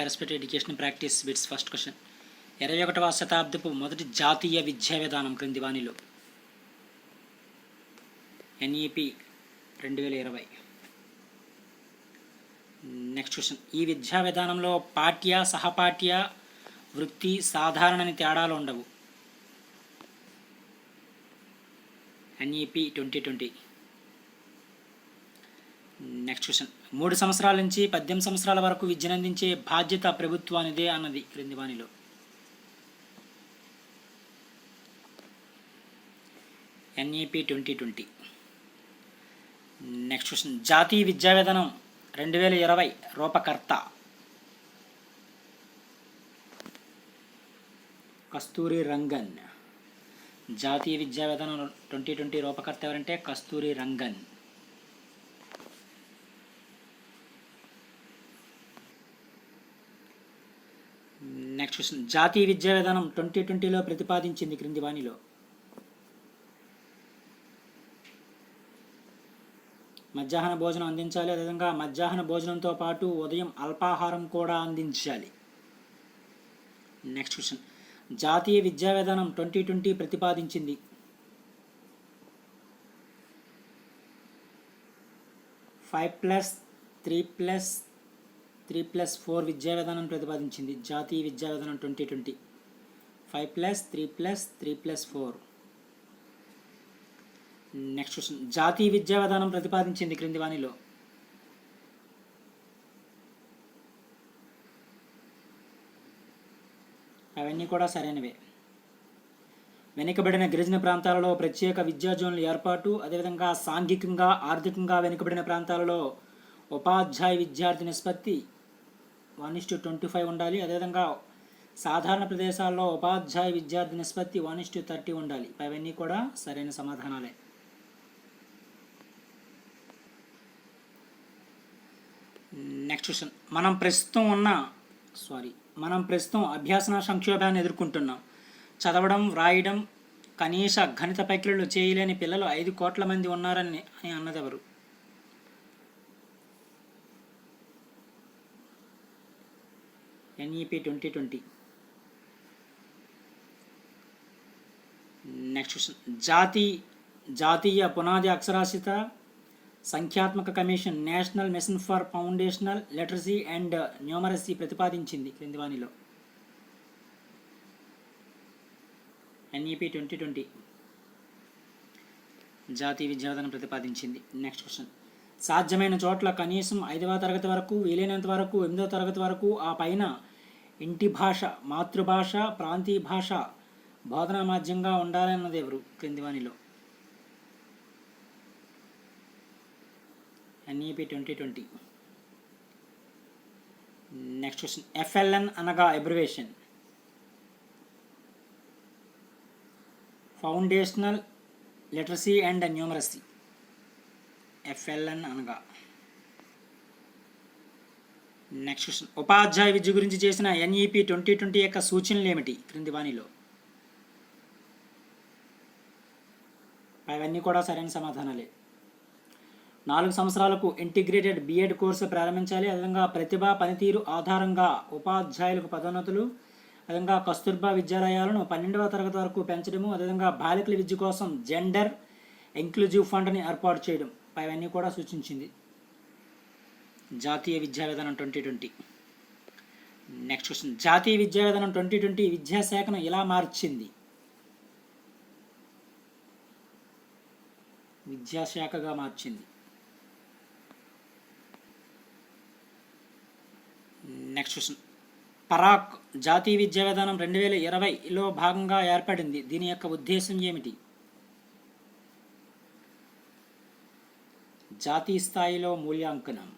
Perspective education practice bits first question. ఇరవై ఒకటవ శతాబ్దపు మొదటి జాతీయ విద్యా విధానం క్రింది వాణిలో. ఎన్ఈపి రెండు వేల ఇరవై. నెక్స్ట్ క్వశ్చన్ ఈ విద్యా విధానంలో పాఠ్య సహపాఠ్య వృత్తి సాధారణని తేడాలు ఉండవు. NEP twenty twenty next question మూడు సంవత్సరాల నుంచి పద్దెనిమిది సంవత్సరాల వరకు విద్యనందించే బాధ్యత ప్రభుత్వానిదే అన్నది క్రింది వాణిలో. NEP twenty twenty next question జాతీయ విద్యా విధానం రెండు వేల ఇరవై రూపకర్త. కస్తూరి రంగన్. జాతీయ విద్యా విధానం ట్వంటీ ట్వంటీ రూపకర్త ఎవరంటే కస్తూరి రంగన్. నెక్స్ట్ క్వశ్చన్ జాతీయ విద్యా విధానం ట్వంటీ ట్వంటీలో ప్రతిపాదించింది క్రింది వాణిలో. మధ్యాహ్న భోజనం అందించాలి. అదేవిధంగా మధ్యాహ్న భోజనంతో పాటు ఉదయం అల్పాహారం కూడా అందించాలి. నెక్స్ట్ క్వశ్చన్ జాతీయ విద్యా విధానం ట్వంటీ ట్వంటీ ప్రతిపాదించింది. Five plus three plus three plus four విద్యా విధానం ప్రతిపాదించింది. జాతీయ విద్యా విధానం twenty twenty. Five plus three plus three plus four. Next question. జాతీయ విద్యా విధానం ప్రతిపాదించింది క్రింది వాణిలో. అవన్నీ కూడా సరైనవే. వెనుకబడిన గిరిజన ప్రాంతాలలో ప్రత్యేక విద్యా జోన్ల ఏర్పాటు అదేవిధంగా సాంఘికంగా ఆర్థికంగా వెనుకబడిన ప్రాంతాలలో ఉపాధ్యాయ విద్యార్థి నిష్పత్తి వన్ ఇస్టు ట్వంటీ ఫైవ్ ఉండాలి. అదేవిధంగా సాధారణ ప్రదేశాల్లో ఉపాధ్యాయ విద్యార్థి నిష్పత్తి వన్ ఇస్టు థర్టీ ఉండాలి. అవన్నీ కూడా సరైన సమాధానాలే. Next question. మనం ప్రస్తుతం ఉన్న సారీ మనం ప్రస్తుతం అభ్యాసన సంక్షోభాన్ని ఎదుర్కొంటున్నాం. చదవడం వ్రాయడం కనీస గణిత ప్రక్రియలు చేయలేని పిల్లలు ఐదు కోట్ల మంది ఉన్నారని అని అన్నదెవరు? NEP twenty twenty next question జాతి జాతీయ పునాది అక్షరాస్యత సంఖ్యాత్మక commission national mission for foundational literacy and numeracy ప్రతిపాదించింది క్రింది వాణిలో ఎన్ఈపి ట్వంటీ ట్వంటీ జాతీయ విద్యార్థన ప్రతిపాదించింది. నెక్స్ట్ క్వశ్చన్ సాధ్యమైన చోట్ల కనీసం ఐదవ తరగతి వరకు వీలైనంత వరకు ఎనిమిదవ తరగతి వరకు ఆ పైన ఇంటి భాష మాతృభాష ప్రాంతీయ భాష బోధనా మాధ్యంగా ఉండాలన్నది ఎవరు? క్రిందివాణిలో. NEP twenty twenty next question FLN అనగా abbreviation foundational literacy and numeracy FLN అనగా. నెక్స్ట్ క్వశ్చన్ ఉపాధ్యాయ విద్య గురించి చేసిన ఎన్ఈపి ట్వంటీ ట్వంటీ యొక్క సూచనలు ఏమిటి? క్రింది వాణిలో. అవన్నీ కూడా సరైన సమాధానాలే. నాలుగు సంవత్సరాలకు ఇంటిగ్రేటెడ్ బిఎడ్ కోర్సు ప్రారంభించాలి. అదేవిధంగా ప్రతిభ పనితీరు ఆధారంగా ఉపాధ్యాయులకు పదోన్నతులు అదేవిధంగా కస్తూర్బా విద్యాలయాలను పన్నెండవ తరగతి వరకు పెంచడము అదేవిధంగా బాలికల విద్య కోసం జెండర్ ఇంక్లూజివ్ ఫండ్ని ఏర్పాటు చేయడం. అవన్నీ కూడా సూచించింది. జాతీయ విద్యా విధానం ట్వంటీ ట్వంటీ. నెక్స్ట్ క్వశ్చన్ జాతీయ విద్యా విధానం ట్వంటీ ట్వంటీ విద్యాశాఖను ఎలా మార్చింది? విద్యాశాఖగా మార్చింది. నెక్స్ట్ క్వశ్చన్ పరాక్ జాతీయ విద్యా విధానం రెండు వేల ఇరవైలో భాగంగా ఏర్పడింది. దీని యొక్క ఉద్దేశం ఏమిటి? జాతీయ స్థాయిలో మూల్యాంకనం.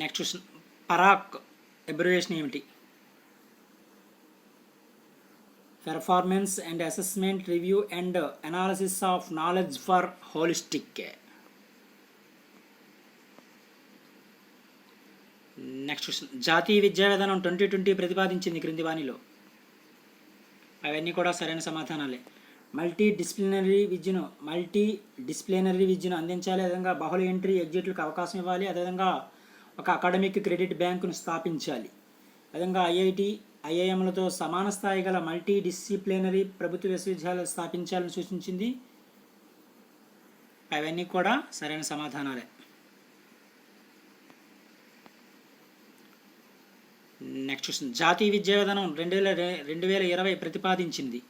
నెక్స్ట్ క్వశ్చన్ పరాక్ ఎబ్రివేషన్ ఏమిటి? Performance and assessment review and analysis of knowledge for holistic next question జాతీయ విద్యా విధానం ట్వంటీ ట్వంటీ ప్రతిపాదించింది క్రింది వాణిలో. అవన్నీ కూడా సరైన సమాధానాలే. మల్టీ డిసిప్లినరీ విద్యను మల్టీ డిసిప్లినరీ విద్యను అందించాలి అదేవిధంగా బహుళ ఎంట్రీ ఎగ్జిట్లకు అవకాశం ఇవ్వాలి అదేవిధంగా ఒక అకాడమిక్ క్రెడిట్ బ్యాంకును స్థాపించాలి. విధంగా ఐఐటి ఐఐఎంలతో సమాన స్థాయి గల మల్టీ డిసిప్లినరీ ప్రభుత్వ విశ్వవిద్యాలయాలు స్థాపించాలని సూచించింది. అవన్నీ కూడా సరైన సమాధానాలే. నెక్స్ట్ క్వశ్చన్ జాతీయ విద్యా విధానం రెండు వేల రెండు వేల ఇరవై ప్రతిపాదించింది.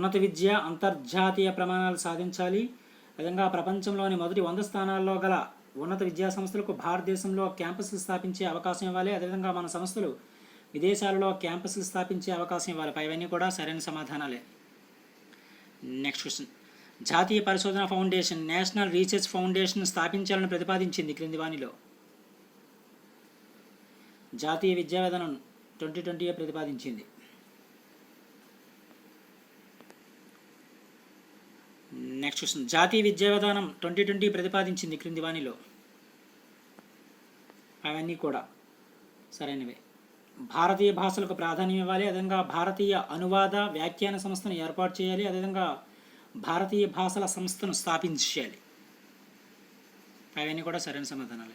ఉన్నత విద్య అంతర్జాతీయ ప్రమాణాలు సాధించాలి. విధంగా ప్రపంచంలోని మొదటి వంద స్థానాల్లో గల ఉన్నత విద్యా సంస్థలకు భారతదేశంలో క్యాంపస్లు స్థాపించే అవకాశం ఇవ్వాలి. అదేవిధంగా మన సంస్థలు విదేశాలలో క్యాంపస్లు స్థాపించే అవకాశం ఇవ్వాలి. పైవన్నీ కూడా సరైన సమాధానాలే. నెక్స్ట్ క్వశ్చన్ జాతీయ పరిశోధన ఫౌండేషన్ నేషనల్ రీసెర్చ్ ఫౌండేషన్ స్థాపించాలని ప్రతిపాదించింది క్రింది వాణిలో. జాతీయ విద్యా విధానం ట్వంటీ ట్వంటీ ప్రతిపాదించింది. నెక్స్ట్ క్వశ్చన్ జాతీయ విద్యా విధానం ట్వంటీ ట్వంటీ ప్రతిపాదించింది క్రింది వాణిలో. అవన్నీ కూడా సరైనవే. భారతీయ భాషలకు ప్రాధాన్యం ఇవ్వాలి అదేవిధంగా భారతీయ అనువాద వ్యాఖ్యాన సంస్థను ఏర్పాటు చేయాలి అదేవిధంగా భారతీయ భాషల సంస్థను స్థాపించాలి అవన్నీ కూడా సరైన సమాధానాలే.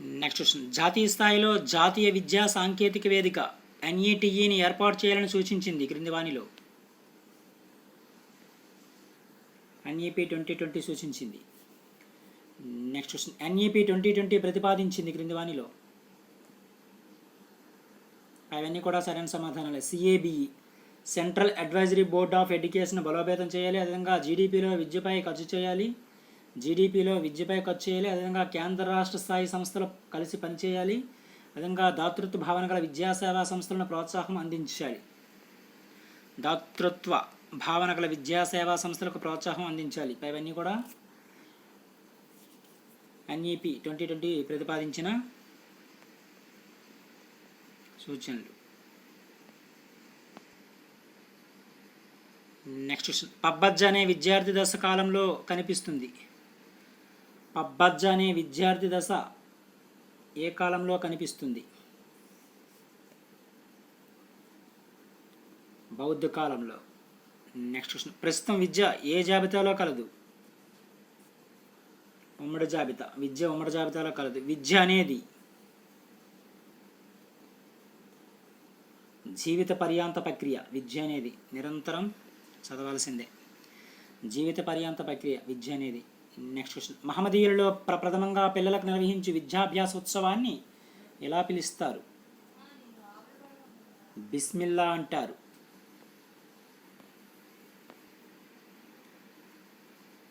నెక్స్ట్ క్వశ్చన్ జాతీయ స్థాయిలో జాతీయ విద్యా సాంకేతిక వేదిక ఎన్ఈటిఈని ఏర్పాటు చేయాలని సూచించింది క్రింది వాణిలో. ఎన్ఈపి ట్వంటీ ట్వంటీ సూచించింది. Next question NEP twenty twenty ప్రతిపాదించింది క్రింది వాణిలో అవన్నీ కూడా సరైన సమాధానాలే. CABE central advisory board of education బలోపేతం చేయాలి అదేవిధంగా జీడిపిలో విద్యపై ఖర్చు చేయాలి జీడిపిలో విద్యపై ఖర్చు చేయాలి అదేవిధంగా కేంద్ర రాష్ట్ర స్థాయి సంస్థలు కలిసి పనిచేయాలి అదేవిధంగా దాతృత్వ భావన గల విద్యాసేవా సంస్థలను ప్రోత్సాహం అందించాలి. దాతృత్వ భావన గల విద్యా సేవా సంస్థలకు ప్రోత్సాహం అందించాలి. ఇవన్నీ కూడా ఎన్ఈపి ట్వంటీ ట్వంటీ ప్రతిపాదించిన సూచనలు. నెక్స్ట్ క్వశ్చన్ పబ్బజ్జ అనే విద్యార్థి దశ కాలంలో కనిపిస్తుంది. పబ్బజ్జ అనే విద్యార్థి దశ ఏ కాలంలో కనిపిస్తుంది? బౌద్ధ కాలంలో. నెక్స్ట్ క్వశ్చన్ ప్రస్తుతం విద్య ఏ జాబితాలో కలదు? ఉమ్మడి జాబితా. విద్య ఉమ్మడి జాబితాలో కలదు. విద్య అనేది జీవిత పర్యాంత ప్రక్రియ. విద్య అనేది నిరంతరం చదవాల్సిందే. జీవిత పర్యాంత ప్రక్రియ. విద్య అనేది నెక్స్ట్ క్వశ్చన్ మహమ్మదీయులలో ప్రప్రథమంగా పిల్లలకు నిర్వహించి విద్యాభ్యాస ఉత్సవాన్ని ఎలా పిలుస్తారు? బిస్మిల్లా అంటారు.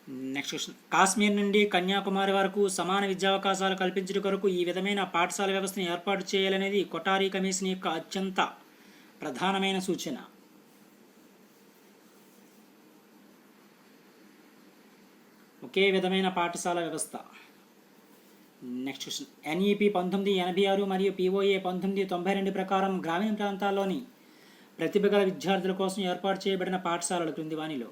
నెక్స్ట్ క్వశ్చన్ కాశ్మీర్ నుండి కన్యాకుమారి వరకు సమాన విద్యావకాశాలు కల్పించడం కొరకు ఈ విధమైన పాఠశాల వ్యవస్థను ఏర్పాటు చేయాలనేది కొటారీ కమిషన్ యొక్క అత్యంత ప్రధానమైన సూచన. ఒకే విధమైన పాఠశాల వ్యవస్థ. నెక్స్ట్ క్వశ్చన్ ఎన్ఈపి పంతొమ్మిది ఎనభై ఆరు మరియు పిఓఏ పంతొమ్మిది తొంభై రెండు ప్రకారం గ్రామీణ ప్రాంతాల్లోని ప్రతిభ గల విద్యార్థుల కోసం ఏర్పాటు చేయబడిన పాఠశాలలు క్రింది వాణిలో.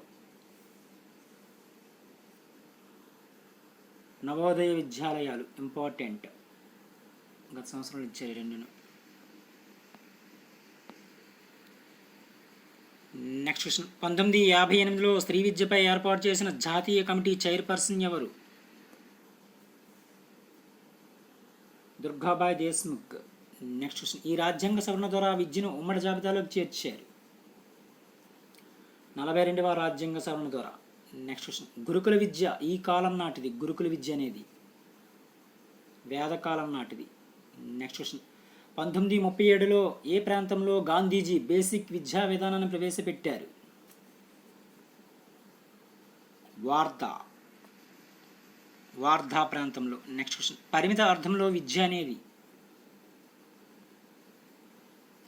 నవోదయ విద్యాలయాలు ఇంపార్టెంట్ గత సంవత్సరాలు ఇచ్చారు రెండును. నెక్స్ట్ క్వశ్చన్ పంతొమ్మిది యాభై ఎనిమిదిలో స్త్రీ విద్యపై ఏర్పాటు చేసిన జాతీయ కమిటీ చైర్పర్సన్ ఎవరు? దుర్గాబాయ్ దేశ్ముఖ్. నెక్స్ట్ క్వశ్చన్ ఈ రాజ్యాంగ సవరణ ద్వారా విద్యను ఉమ్మడి జాబితాలోకి చేర్చారు. నలభై రెండవ రాజ్యాంగ సవరణ ద్వారా. నెక్స్ట్ క్వశ్చన్ గురుకుల విద్య ఈ కాలం నాటిది. గురుకుల విద్య అనేది వేదకాలం నాటిది. నెక్స్ట్ క్వశ్చన్ పంతొమ్మిది ముప్పై ఏడులో ఏ ప్రాంతంలో గాంధీజీ బేసిక్ విద్యా విధానాన్ని ప్రవేశపెట్టారు? వార్ధా వార్ధా ప్రాంతంలో. నెక్స్ట్ క్వశ్చన్ పరిమిత అర్థంలో విద్య అనేది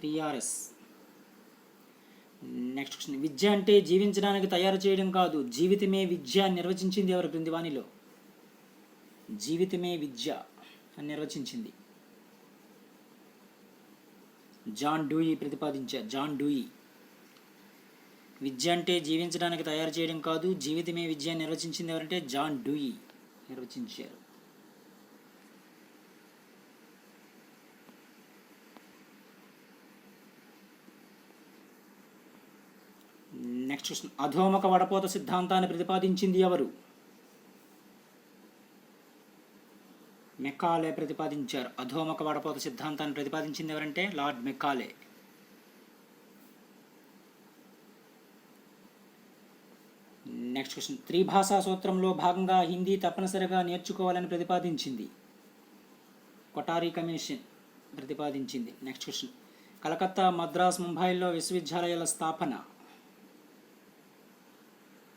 టిఆర్ఎస్ నెక్స్ట్ క్వశ్చన్ విద్య అంటే జీవించడానికి తయారు చేయడం కాదు. జీవితమే విద్య అని నిర్వచించింది ఎవరు క్రింది వాణిలో జీవితమే విద్య అని నిర్వచించింది. జాన్ డూయి ప్రతిపాదించారు. John Dewey. విద్య అంటే జీవించడానికి తయారు చేయడం కాదు. జీవితమే విద్య అని నిర్వచించింది ఎవరంటే జాన్ డూయి నిర్వచించారు నెక్స్ట్ క్వశ్చన్ అధోముఖ వడపోత సిద్ధాంతాన్ని ప్రతిపాదించింది ఎవరు? మెక్కాలే ప్రతిపాదించారు. అధోముఖ వడపోత సిద్ధాంతాన్ని ప్రతిపాదించింది ఎవరంటే? Lord Macaulay. Next question. త్రిభాషా సూత్రంలో భాగంగా హిందీ తప్పనిసరిగా నేర్చుకోవాలని ప్రతిపాదించింది. కొటారి కమిషన్ ప్రతిపాదించింది. Next question. కలకత్తా మద్రాస్ ముంబైలో విశ్వవిద్యాలయాల స్థాపన.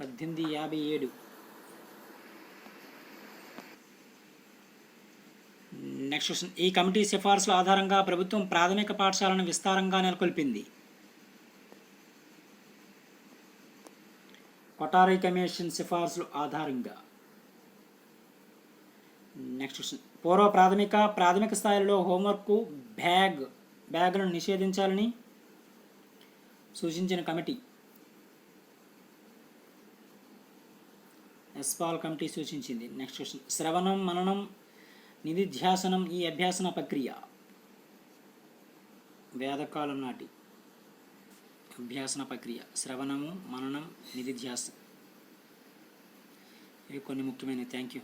పద్దెనిమిది యాభై ఏడు. నెక్స్ట్ క్వశ్చన్ ఈ కమిటీ సిఫార్సుల ఆధారంగా ప్రభుత్వం ప్రాథమిక పాఠశాలను విస్తారంగా నెలకొల్పింది. కొటారి కమిషన్ సిఫార్సుల ఆధారంగా. నెక్స్ట్ క్వశ్చన్ పూర్వ ప్రాథమిక ప్రాథమిక స్థాయిలో హోంవర్క్ బ్యాగ్ బ్యాగ్లను నిషేధించాలని సూచించిన కమిటీ. ఎస్పాల్ కమిటీ సూచించింది. నెక్స్ట్ క్వశ్చన్ శ్రవణం మననం నిధిధ్యాసనం ఈ అభ్యాసన ప్రక్రియ. వేదకాలం నాటి అభ్యాసన ప్రక్రియ. శ్రవణము మననం నిధిధ్యాస. ఇవి కొన్ని ముఖ్యమైనవి. Thank you